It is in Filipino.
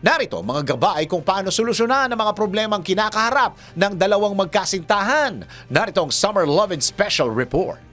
Narito mga gabay kung paano solusyonan ang mga problemang kinakaharap ng dalawang magkasintahan. Narito ang Summer Love and Special Report.